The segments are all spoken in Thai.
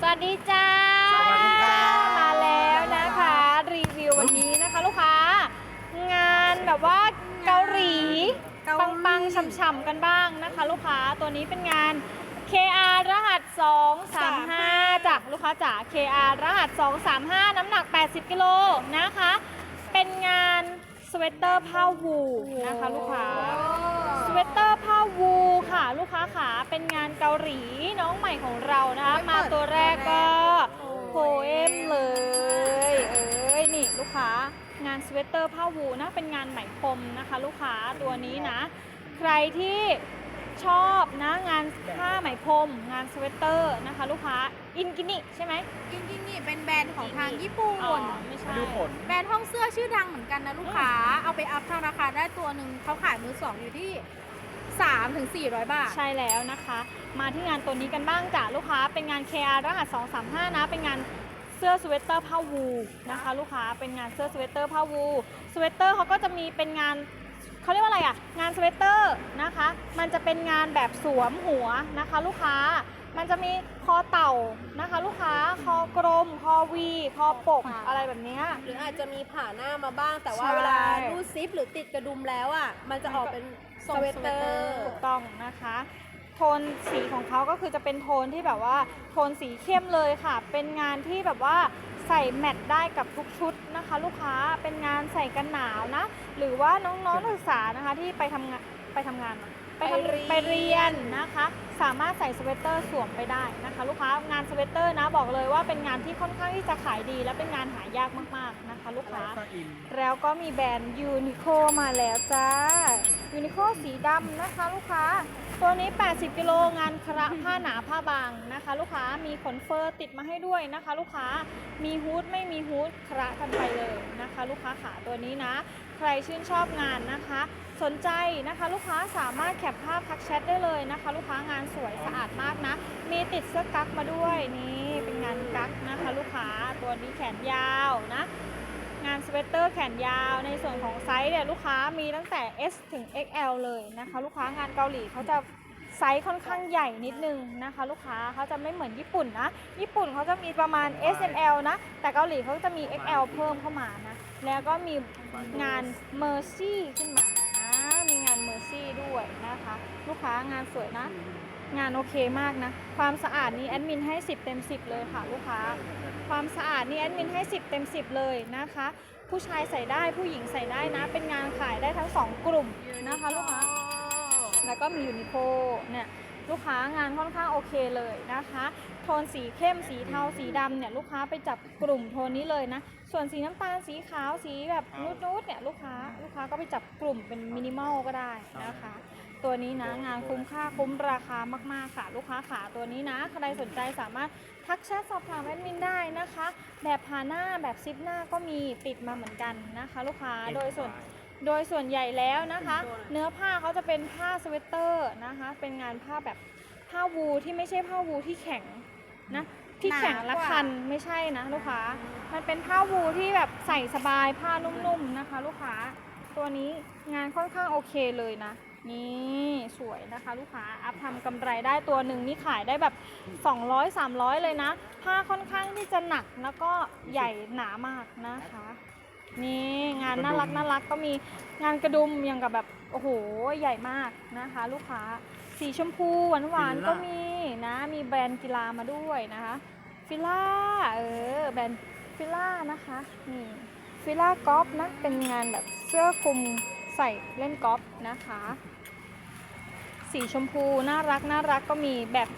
สวัสดีจ้า สวัสดีจ้ามาแล้วนะคะ รีวิววันนี้นะคะลูกค้า งานแบบว่าเกาหลีเกาหลี ปังๆช่ำๆกันบ้างนะคะ ลูกค้าตัวนี้เป็นงาน KR รหัส 235จากลูกค้าจ๋า KR รหัส 235 น้ำหนัก 80 กิโลนะคะ เป็นงานสเวตเตอร์ผ้าวูลนะคะลูกค้าส เวตเตอร์ผ้าวูลค่ะ ลูกค้าขาเป็นงานเกาหลีน้องใหม่ของเรานะคะไม่เปิดมาตัวแรกก็โอ้โพเอมเลย เอ้ยนี่ลูกค้างานสเวตเตอร์ผ้าวูลนะเป็นงานไหมพรมนะคะ ลูกค้าตัวนี้นะ ใครที่ชอบนะงานผ้าไหมพรมงานสเวตเตอร์นะคะ ลูกค้าอินกินิใช่ไหมจริงๆนี่เป็นแบรนด์ของทางญี่ปุ่นอ๋อไม่ใช่ ดูผล แบรนด์ห้องเสื้อชื่อดังเหมือนกันนะลูกค้า เอาไปอัพเท่าราคาได้ตัวหนึ่งเขาขายมือสองอยู่ที่ 3 ถึง 400 บาท ใช่แล้วนะคะ มาที่งานตัวนี้กันบ้างจ้ะลูกค้า เป็นงาน KR รหัส235 นะ เป็นงานเสื้อสเวตเตอร์ผ้าวูลนะคะ ลูกค้า เป็นงานเสื้อสเวตเตอร์ผ้าวูลสเวตเตอร์เขาก็จะมีเป็นงานเขาเรียกว่าอะไรอะ งานสเวตเตอร์นะคะ มันจะเป็นงานแบบสวมหัวนะคะ ลูกค้า มันจะมีคอเต่านะคะ ลูกค้าคอกลมคอวีคอปกค่ะ อะไรแบบเนี้ย หรืออาจจะมีผ่าหน้ามาบ้าง แต่ว่าใช่ เวลารูดซิปหรือติดกระดุมแล้วอะ มันจะออกเป็นสเวตเตอร์ถูกต้องนะคะ โทนสีของเขาก็คือจะเป็นโทนที่แบบว่าโทนสีเข้มเลยค่ะ เป็นงานที่แบบว่าใส่แมทได้กับทุกชุดนะคะ ลูกค้าเป็นงานใส่กันหนาวนะ หรือว่าน้องๆนักศึกษานะคะที่ไปทำงานไปทำงานอะ ไปทำไปเรียนนะคะ สามารถใส่สเวตเตอร์สวมไปได้นะคะ ลูกค้างานสเวตเตอร์นะบอกเลยว่าเป็นงานที่ค่อนข้างที่จะขายดี และเป็นงานหายากมากๆนะคะ ลูกค้า แล้วก็มีแบรนด์ยูนิโคมาแล้วจ้ายูนิโคสีดำนะคะ ลูกค้า ตัวนี้ 80 กิโลงานคระผ้าหนาผ้าบางนะคะ ลูกค้ามีขนเฟอร์ติดมาให้ด้วยนะคะ ลูกค้ามีฮูดไม่มีฮูดคระกันไปเลยนะคะ ลูกค้าขาตัวนี้นะ ใครชื่นชอบงานนะคะ สนใจนะคะลูกค้าสามารถแคปภาพทักแชทได้เลยนะคะ ลูกค้างานสวยสะอาดมากนะ มีติดเสื้อกั๊กมาด้วยนี่เป็นงานกั๊กนะคะ ลูกค้าตัวนี้แขนยาวนะงานสเวตเตอร์แขนยาวในส่วนของไซส์เนี่ยลูกค้ามีตั้งแต่ S ถึง XL เลยนะคะ ลูกค้างานเกาหลีเขาจะไซส์ค่อนข้างใหญ่นิดนึงนะคะ ลูกค้าเขาจะไม่เหมือนญี่ปุ่นนะ ญี่ปุ่นเขาจะมีประมาณ S M L นะ แต่เกาหลีเขาจะมี XL เพิ่มเข้ามานะ แล้วก็มีงาน Mercy ขึ้นมาอ่ามีงาน Mercy ด้วยนะคะ ลูกค้างานสวยนะ งานโอเคมากนะ ความสะอาดนี้แอดมินให้ 10 เต็ม 10 เลยค่ะ ลูกค้า ความสะอาดนี่แอดมินให้ 10 เต็ม 10 เลยนะคะ ผู้ชายใส่ได้ผู้หญิงใส่ได้นะ เป็นงานขายได้ทั้ง 2 กลุ่มนะคะ ลูกค้า แล้วก็มียูนิโคเนี่ย ลูกค้างานค่อนข้างโอเคเลยนะคะ โทนสีเข้มสีเทาสีดำเนี่ยลูกค้าไปจับกลุ่มโทนนี้เลยนะ ส่วนสีน้ำตาลสีขาวสีแบบนูดๆเนี่ยลูกค้าลูกค้าก็ไปจับกลุ่มเป็นมินิมอลก็ได้นะคะ ตัวนี้นะงานคุ้มค่าคุ้มราคามากๆค่ะ ลูกค้าขาตัวนี้นะใครสนใจสามารถทักแชทสอบถามแอดมินได้นะคะ แบบผ่าหน้าแบบซิปหน้าก็มีติดมาเหมือนกันนะคะ ลูกค้าโดยส่วน โดยส่วนใหญ่แล้วนะคะ เนื้อผ้าเขาจะเป็นผ้าสเวตเตอร์นะคะ เป็นงานผ้าแบบผ้าวูลที่ไม่ใช่ผ้าวูลที่แข็งนะที่แข็งหนากว่าและคันไม่ใช่นะลูกค้า มันเป็นผ้าวูลที่แบบใส่สบายผ้านุ่มๆนะคะ ลูกค้า ตัวนี้งานค่อนข้างโอเคเลยนะ นี่สวยนะคะ ลูกค้า อัพทำกำไรได้ตัวหนึ่งนี่ขายได้แบบ 200 300 เลยนะ ผ้าค่อนข้างที่จะหนักแล้วก็ใหญ่หนามากนะคะ นี่งานน่ารักน่ารักก็มีงานกระดุมอย่างกับแบบโอ้โหใหญ่มากนะคะ ลูกค้าสีชมพูหวานหวานๆก็มีนะ มีแบรนด์กีฬามาด้วยนะคะ ฟิล่าเออแบรนด์ฟิล่านะคะนี่ฟิล่ากอล์ฟนะเป็นงานแบบเสื้อคลุมใส่เล่นกอล์ฟนะคะ สีชมพูน่ารักน่ารักก็มีแบบ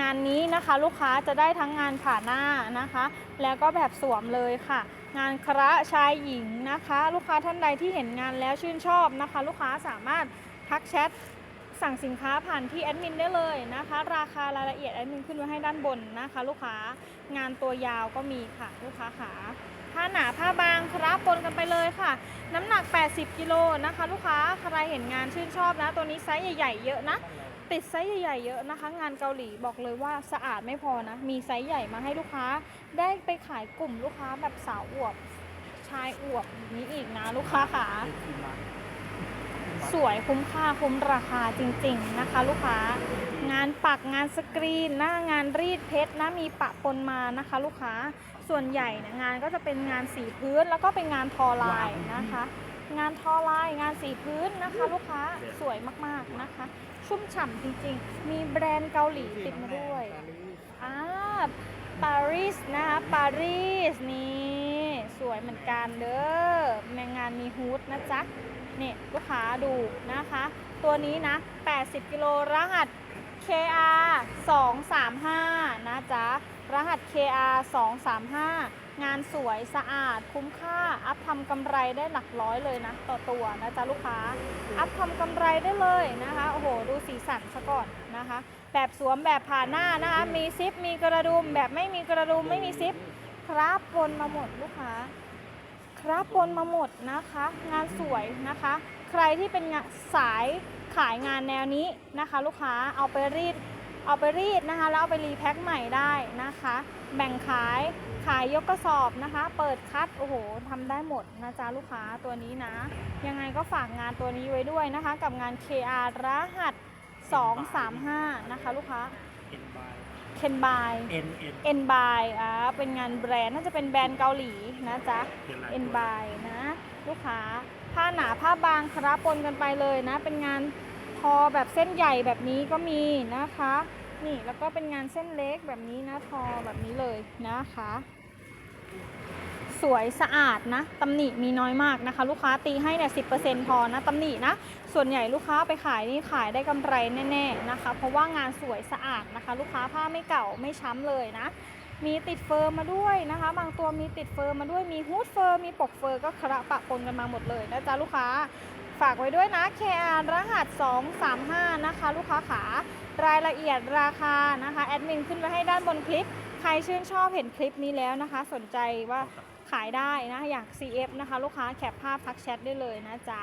งานนี้นะคะ ลูกค้าจะได้ทั้งงานผ่าหน้านะคะ แล้วก็แบบสวมเลยค่ะ งานคระชายหญิงนะคะ ลูกค้าท่านใดที่เห็นงานแล้วชื่นชอบนะคะ ลูกค้าสามารถทักแชทสั่งสินค้าผ่านที่แอดมินได้เลยนะคะ ราคารายละเอียดแอดมินขึ้นไว้ให้ด้านบนนะคะ ลูกค้างานตัวยาวก็มีค่ะลูกค้าขาผ้าหนาผ้าบางครับปนกันไปเลยค่ะ น้ำหนัก 80 กิโลนะคะ ลูกค้าใครเห็นงานชื่นชอบนะ ตัวนี้ไซส์ใหญ่ ๆ เยอะนะ ติดไซส์ใหญ่ๆเยอะนะคะ งานเกาหลีบอกเลยว่าสะอาดไม่พอนะ มีไซส์ใหญ่มาให้ลูกค้า ได้ไปขายกลุ่มลูกค้าแบบสาวอวบ ชายอวบแบบนี้อีกนะลูกค้าขาสวยคุ้มค่าคุ้มราคาจริงๆนะคะ ลูกค้างานปักงานสกรีนนะงานรีดเพชรนะมีปะปนมานะคะ ลูกค้าส่วนใหญ่เนี่ยงานก็จะเป็นงานสีพื้นแล้วก็เป็นงานทอลายนะคะ งานทอลายงานสีพื้นนะคะ ลูกค้าสวยมากๆนะคะ ชุ่มฉ่ำจริงๆ มีแบรนด์เกาหลีติดมาด้วยอ่าปารีสนะคะปารีสนี่สวยเหมือนกันเด้อในงานมีฮูดนะจ๊ะนี่ลูกค้าดูนะคะ ตัวนี้นะ 80 กิโลรหัส KR 235 นะจ๊ะ รหัส KR 235 งานสวยสะอาดคุ้มค่า อัพทำกำไรได้หลักร้อยเลยนะ ต่อตัวนะจ๊ะลูกค้า อัพทำกำไรได้เลยนะคะ โอ้โห ดูสีสันซะก่อนนะคะ แบบสวมแบบผ่านหน้านะคะ มีซิป มีกระดุม แบบไม่มีกระดุมไม่มีซิป ครับปนมาหมดลูกค้า ครับปนมาหมดนะคะ งานสวยนะคะ ใครที่เป็นสายขายงานแนวนี้นะคะ ลูกค้าเอาไปรีด เอาไปรีดนะคะ แล้วเอาไปรีแพ็คใหม่ได้นะคะ แบ่งขายขายยกกระสอบนะคะ เปิดคัดโอ้โหทำได้หมดนะจ๊ะลูกค้าตัวนี้นะ ยังไงก็ฝากงานตัวนี้ไว้ด้วยนะคะ กับงาน KR รหัส 235 นะคะ ลูกค้าเอ็นบาย Ken by เอ็นเอ็น N by อ่าเป็นงานแบรนด์น่าจะเป็นแบรนด์เกาหลีนะจ๊ะ เป็นลาย N ตัว by นะ ลูกค้าผ้าหนาผ้าบางครับปนกันไปเลยนะ เป็นงานทอแบบเส้นใหญ่แบบนี้ก็มีนะคะ นี่แล้วก็เป็นงานเส้นเล็กแบบนี้นะทอแบบนี้เลยนะคะ สวยสะอาดนะตำหนิมีน้อยมากนะคะ ลูกค้าตีให้เนี่ยสิพอนะตำหนินะ ส่วนใหญ่ลูกค้าไปขายนี่ขายได้กำไรแน่ๆนะคะ เพราะว่างานสวยสะอาดนะคะ ลูกค้าผ้าไม่เก่าไม่ช้ำเลยนะมีติดเฟอร์มาด้วยนะคะ บางตัวมีติดเฟอร์มาด้วยมีฮูดเฟอร์มีปกเฟอร์ก็คระปะปนกันมาหมดเลยนะจ๊ะลูกค้า ฝากไว้ด้วยนะ KR รหัส 235 นะคะ ลูกค้าขารายละเอียดราคานะคะ แอดมินขึ้นไว้ให้ด้านบนคลิป ใครชื่นชอบเห็นคลิปนี้แล้วนะคะ สนใจว่า ขายได้นะอยาก CF นะคะลูกค้าแคปภาพทักแชทได้เลยนะจ๊ะ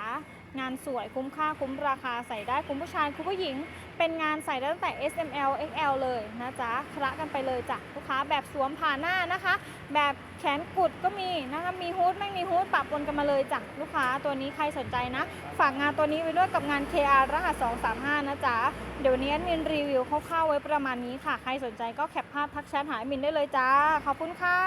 งานสวยคุ้มค่าคุ้มราคาใส่ได้คุ้มผู้ชายคุ้มผู้หญิง เป็นงานใส่ได้ตั้งแต่ S M L X L เลยนะจ๊ะคละกันไปเลยจ้ะลูกค้าแบบสวมผ่าหน้านะคะ แบบแขนกุดก็มีนะคะมีฮูดไม่มีฮูดปะปนกันมาเลยจ้ะลูกค้าตัวนี้ใครสนใจนะ ฝากงานตัวนี้ไว้ด้วยกับงาน KR รหัส235 นะจ๊ะเดี๋ยวนี้แอดมินรีวิวคร่าวๆไว้ประมาณนี้ค่ะ ใครสนใจก็แคปภาพทักแชทหาแอดมินได้เลยจ้าขอบคุณค่ะ